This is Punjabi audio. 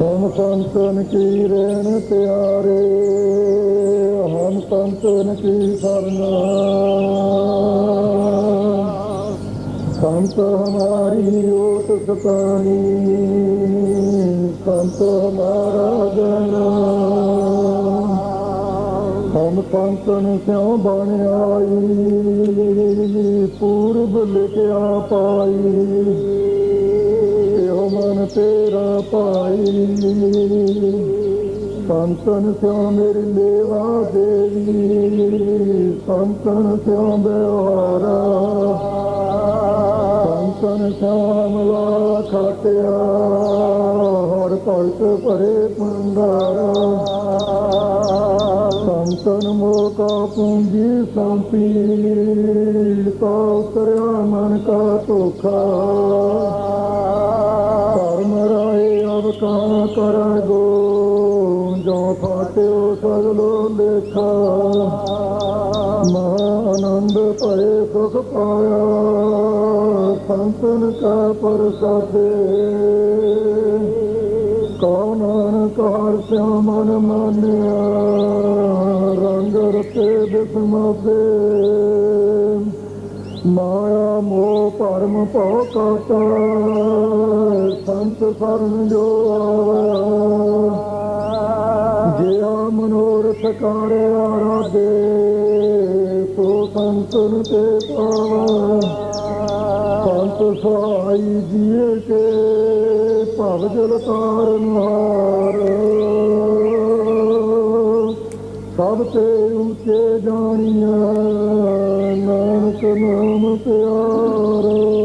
ਹਮ ਸੰਤਨ ਕੀ ਰਹਿਣ ਪਿਆਰੇ ਹਮ ਸੰਤਨ ਕੀ ਸਰਨਾ ਸੰਤ ਹਮਾਰੀ ਓਟ ਸਤਾਨੀ, ਸੰਤ ਹਮਾਰਾ ਜਨਾ। ਹਮ ਸੰਤਨ ਸਿਉ ਬਣ ਆਈ? ਪੂਰਬ ਲਿਖਿਆ ਪਾਈ। ਮਨ ਤੇਰਾ ਪਾਈ ਸੰਤਨ ਸਿਉ ਮੇਰੀ ਲੇਵਾ ਦੇਵੀ। ਸੰਤਨ ਸਿਉ ਬਿਹਾਰਾ। ਸੰਤਨ ਸਿਉ ਮਲਾ ਖਾਟਿਆ। ਹਰ ਭਗਤ ਭਰੇ ਭੰਡਾਰਾ। ਸੰਤਨ ਮੋਕਾ ਪੂੰਜੀ ਸੰਪੀ ਤਾ ਉਤਰਿਆ ਮਨ ਕਾ ਧੋਖਾ। ਧਰਮ ਰਾਏ ਅਬ ਕਾ ਕਰ ਗੋ, ਜੋ ਫਾਟਿਓ ਸਗਲੋ ਦੇਖਾ। ਮਹਾ ਆਨੰਦ ਭਏ ਸੁਖ ਪਾਇਆ, ਸੰਤਨ ਕਾ ਪ੍ਰਸਾਦੇ। ਹਰ ਸਿਉ ਮਨ ਮਾਨਿਆ, ਰੰਗ ਰਤੇ ਬਿਸਮਾਦੇ ਮਾਇਆ ਮੋਹ ਪਰਮ ਭਉ ਕਾਟਾ ਸੰਤ ਸਰਨ ਜੋ ਆਵਿਆ ਜਿਆ ਮਨੋਰਥ ਕਾਰੇ ਆਰਾਧੇ, ਸੋ ਸੰਤਨ ਤੇ ਪਾਵਾ। ਸੰਤ ਜੀਏ ਕੇ ਭਵ ਜਲ ਤਾਰਨ ਹਾਰ ਸਭ ਤੇ ਉੱਚੇ ਜਾਣੀਆਂ ਨਾਨਕ ਨਾਮ ਪਿਆਰਾ।